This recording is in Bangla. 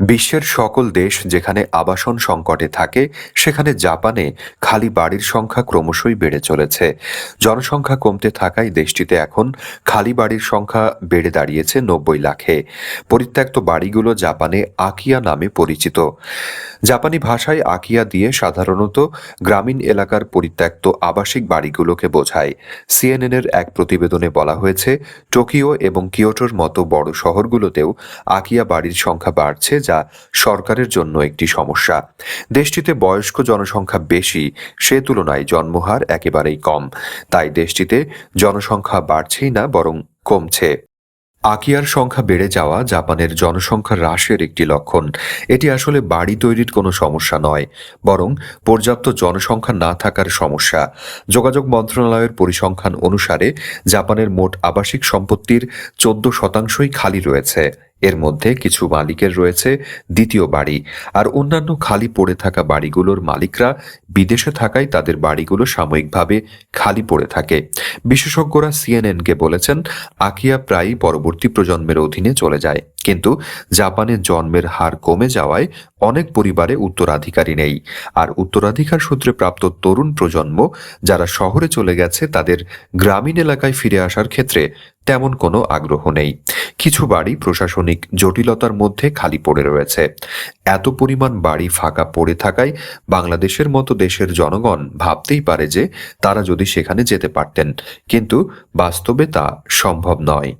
বিশ্বের সকল দেশ যেখানে আবাসন সংকটে থাকে, সেখানে জাপানে খালি বাড়ির সংখ্যা ক্রমশই বেড়ে চলেছে। জনসংখ্যা কমতে থাকায় দেশটিতে এখন খালি বাড়ির সংখ্যা বেড়ে দাঁড়িয়েছে নব্বই লাখে। পরিত্যক্ত বাড়িগুলো জাপানে আকিয়া নামে পরিচিত। জাপানি ভাষায় আকিয়া দিয়ে সাধারণত গ্রামীণ এলাকার পরিত্যক্ত আবাসিক বাড়িগুলোকে বোঝায়। সিএনএনের এক প্রতিবেদনে বলা হয়েছে, টোকিও এবং কিয়োটোর মতো বড় শহরগুলোতেও আকিয়া বাড়ির সংখ্যা বাড়ছে যা সরকারের জন্য একটি সমস্যা। দেশটিতে বয়স্ক জনসংখ্যা বেশি, সে তুলনায় জন্মহার একেবারেই কম। তাই দেশটিতে জনসংখ্যা বাড়ছেই না, বরং কমছে। আকিয়ার সংখ্যা বেড়ে যাওয়া জাপানের জনসংখ্যা হ্রাসের একটি লক্ষণ। এটি আসলে বাড়ি তৈরির কোনো সমস্যা নয়, বরং পর্যাপ্ত জনসংখ্যা না থাকার সমস্যা। যোগাযোগ মন্ত্রণালয়ের পরিসংখ্যান অনুসারে জাপানের মোট আবাসিক সম্পত্তির চোদ্দ শতাংশই খালি রয়েছে। এর মধ্যে কিছু মালিকের রয়েছে দ্বিতীয় বাড়ি। আর অন্যান্য খালি পড়ে থাকা বাড়িগুলোর মালিকরা বিদেশে থাকায় তাদের বাড়িগুলো সাময়িকভাবে খালি পড়ে থাকে। বিশেষজ্ঞরা সিএনএনকে বলেছেন, আকিয়া প্রায়ই পরবর্তী প্রজন্মের অধীনে চলে যায়। কিন্তু জাপানে জন্মের হার কমে যাওয়ায় অনেক পরিবারে উত্তরাধিকারী নেই। আর উত্তরাধিকার সূত্রে প্রাপ্ত তরুণ প্রজন্ম যারা শহরে চলে গেছে তাদের গ্রামীণ এলাকায় ফিরে আসার ক্ষেত্রে তেমন কোনো আগ্রহ নেই। কিছু বাড়ি প্রশাসনিক জটিলতার মধ্যে খালি পড়ে রয়েছে। এত পরিমাণ বাড়ি ফাঁকা পড়ে থাকায় বাংলাদেশের মতো দেশের জনগণ ভাবতেই পারে যে তারা যদি সেখানে যেতে পারতেন। কিন্তু বাস্তবে তা সম্ভব নয়।